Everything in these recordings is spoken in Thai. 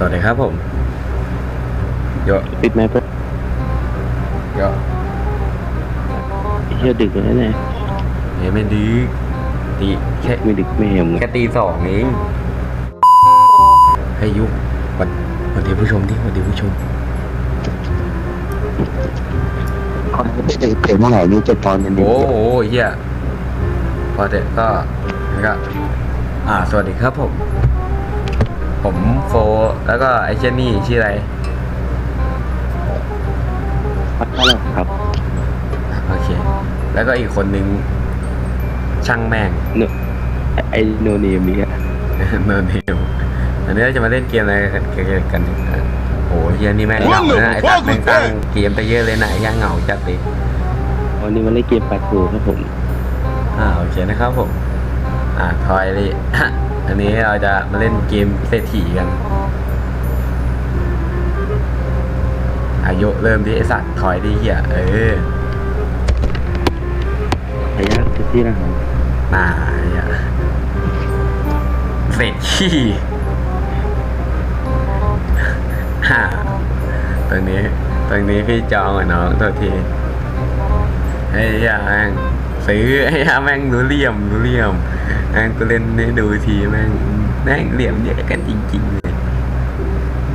สวัสดีครับผมโยปิดไหมเพื่อนโยเที่ยวดึกแล้วเนี่ยเฮ้ยไม่ดีตีแค่ไม่ดึกไม่เห็นเลยแค่ตีสองเองให้ยยุวันวันดีผู้ชมที่วันดีผู้ชมคนไม่ได้เตะเมื่อไหร่นี่จะตอนเย็นโอ้โหเฮียพอเด็กก็แล้วก็อ่าสวัสดีครับผม ผมโฟ แล้วก็ไอ้เจนนี่ชื่ออะไรพักแล้วครับโอเค แล้วก็อีกคนนึงช่างแม่งเนอะไอโนเนมนี่อะเนินเฮลอันนี้เราจะมาเล่นเกมอะไรกันกันเออโอ้โหเฮียนี่แม่งเหงาเลยนะไอ้ตัดแม่งตั้งเกมไปเยอะเลยนะไอ้ย่างเหงาจัดเลยวันนี้มาเล่นเกมปาทูครับผมอ่าโอเคนะครับผม อ่าทอยเลย อันนี้เราจะมาเล่นเกมเศรษฐีกัน อายุเริ่มที่ไอสัตว์ทอยดิเหี้ยเออขายากทุกที่นะครับมาเหี้ยเศรษฐีฮ่าตรงนี้ตรงนี้พี่จองอะน้องโทษทีไอ้เหี้ยแม่ง ซื้อไอ้เหี้ยแม่งรู้เหลี่ยมรู้เหลี่ยมแม่งกูเล่นให้ดูทีแม่งแม่งเหลี่ยมเยอะกันจริงๆเลย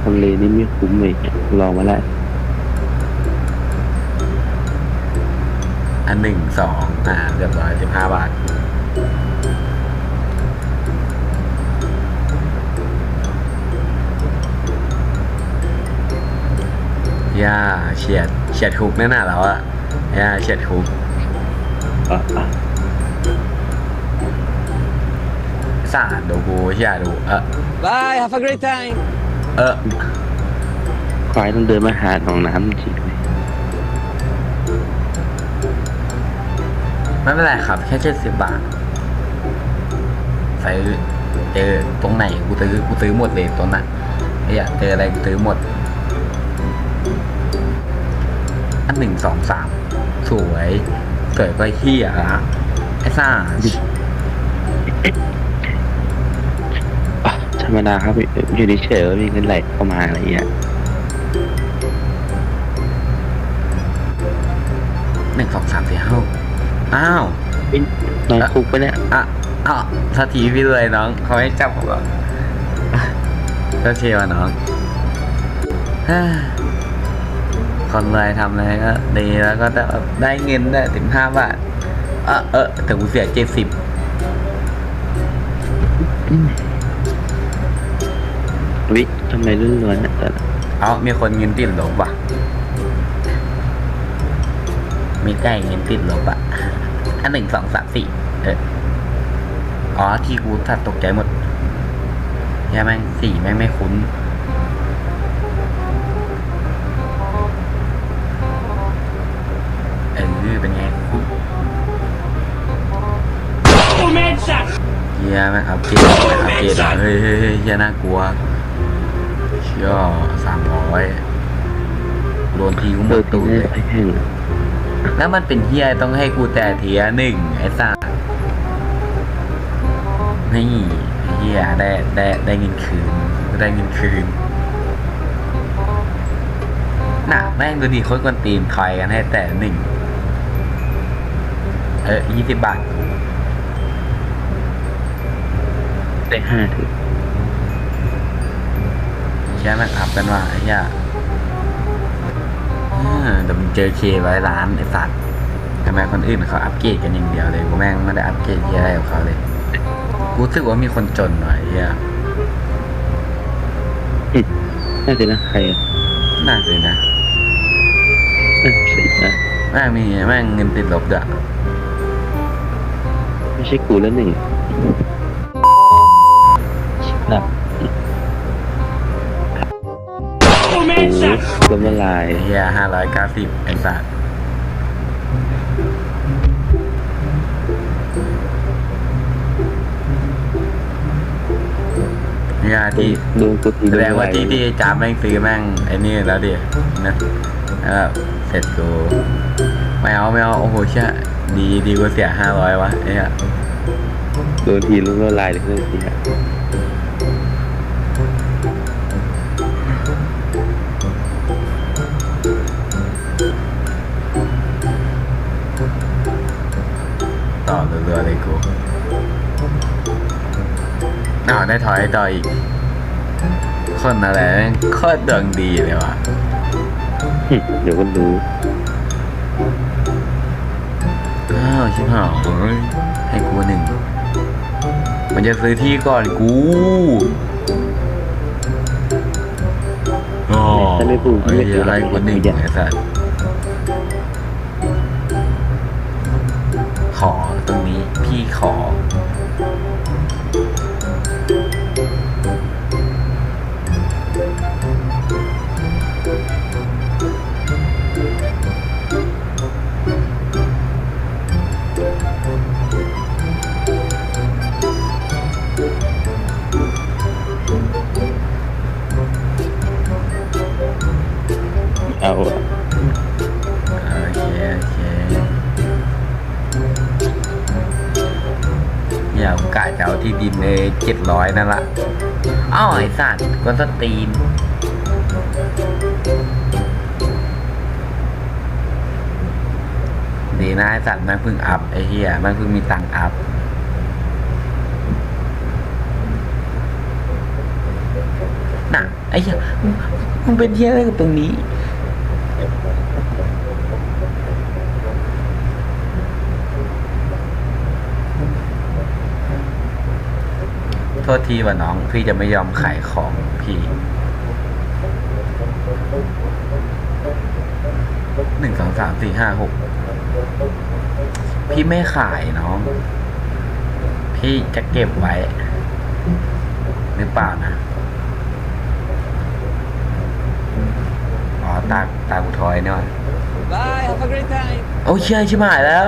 ทำเลนี่ไม่คุ้มเลยลองมาแล้วอันหนึ่งสองอ่าเรียบร้อยสิบห้าบาทย่าเฉียดเฉียดคุกแน่น่ะเราอะย่าเฉียดคุกอะอะ สาดดูกูเฉียดูเออ Bye, have a great time. เออควายต้องเดินมาหาหนองน้ำจริงเลยไม่เป็นไรครับ แค่เจ็ดสิบบาทซื้อเจอตรงไหนกูซื้อกูซื้อหมดเลยตรงนั้นไอ้เหี้ยเจออะไรกูซื้อหมด อันหนึ่งสองสามสวย สวยก็เฮียละไอ้ซ่าอะธรรมดาครับอยู่เฉยๆมีเงินไหลเข้ามาอะไรเงี้ยหนึ่งสองสามสี่ห้าอ้าวนอนคุกไปะเนี่ยอะอะสักทีพี่เลยน้องเขาให้จับผมก่อนก็เชียร์น้อง เฮ้ยคนรวยทำอะไรก็ดีแล้วก็ได้ได้เงินได้ถึงห้าบาท เออเออแต่กูเสียเจ็ดสิบวิทำไมรุ่นล้วนๆอะแต่ละเอามีคนเงินติดลบว่ะมีใกล้เงินติดลบอะอันหนึ่งสองสามสี่เอออ๋อที่กูถ้าตกใจหมดแย่แม่งสี่แม่งไม่คุ้น เฮียแม่งอัปเกรดอัปเกรดอะเฮ้ยเฮ้ยเฮ้ยเฮียน่ากลัวเชี่ยสามร้อยโดนทีกูหมเปิดดตูตีดได้เลยไปแห้งแล้วมันเป็นเฮียต้องให้กูแต่เทียหนึ่งไอ้สัสนี่เฮียได้ได้ได้เงินคืนได้เงินคืนน่ะแม่งดูดีโคตรกวนตีนถอยกันให้แต่หนึ่งเออยี่สิบบาท ได้ห้าถึงใช่ไหมนอัพกันว่าไอ้เหี้ยอ่าเดี๋ยวมึงเจอเคไว้ร้านไอ้สัตว์ทำไมคนอื่นเขาอัปเกรดกันอย่างเดียวเลยกูแม่งไม่ได้อัปเกรดเหี้ยอะไรกับเขาเลยกูรู้สึกว่ามีคนจนหน่อยไอ้เหี้ยน่าจะนะใครอะน่าสินะเออสินะแม่งมีแม่งเงินติดลบด้วยไม่ใช่กูแล้วหนึ่ง หลับโอ้โหล้มละลายไอ้เหี้ยห้าร้อยเก้าสิบไอ้สัตว์เหี้ยที่โดนกูตีแสดงว่าที่ที่จามแม่งซื้อแม่งไอ้นี่แล้วดินะแล้วแบบเสร็จกูไม่เอาไม่เอาโอ้โหเชี่ยดีดีกว่าเสียห้าร้อยวะไอ้เหี้ยโดนทีล้มละลายเลยเพื่อนทีฮะ ได้ถอยต่ออีก คนอะไรแม่งโคตรดวงดีเลยว่ะ เดี๋ยวก็รู้อ้าวชิบหายให้กูหนึ่ง มันจะซื้อที่ก่อนกูอ๋อถ้าไม่พูดไอ้เหี้ยให้กูหนึ่งไอ้สัสขอตรงนี้พี่ขอ อย่าโอกาสจะเอาที่ดินเลยเจ็ดร้อยนั่นละอ้าวไอ้สัตว์ก็สตรีนดีนะไอ้สัตว์ม่งเพิ่งอัพไอ้เหี้ยม่งเพิ่งมีตังอัพน่ะไอ้เหี้ยมึงมึงเป็นเหี้ยอะไรกับตรงนี้ ษทีว่าน้อง พี่จะไม่ยอมขายของพี่หนึ่งสองสามสี่ห้าหกพี่ไม่ขายน้อง พี่จะเก็บไว้ หรือเปล่านะอ๋อตาตากูทอยเนี่ยว่ะ Bye, have a great time. โอ้ยเชื่อชิบหายแล้ว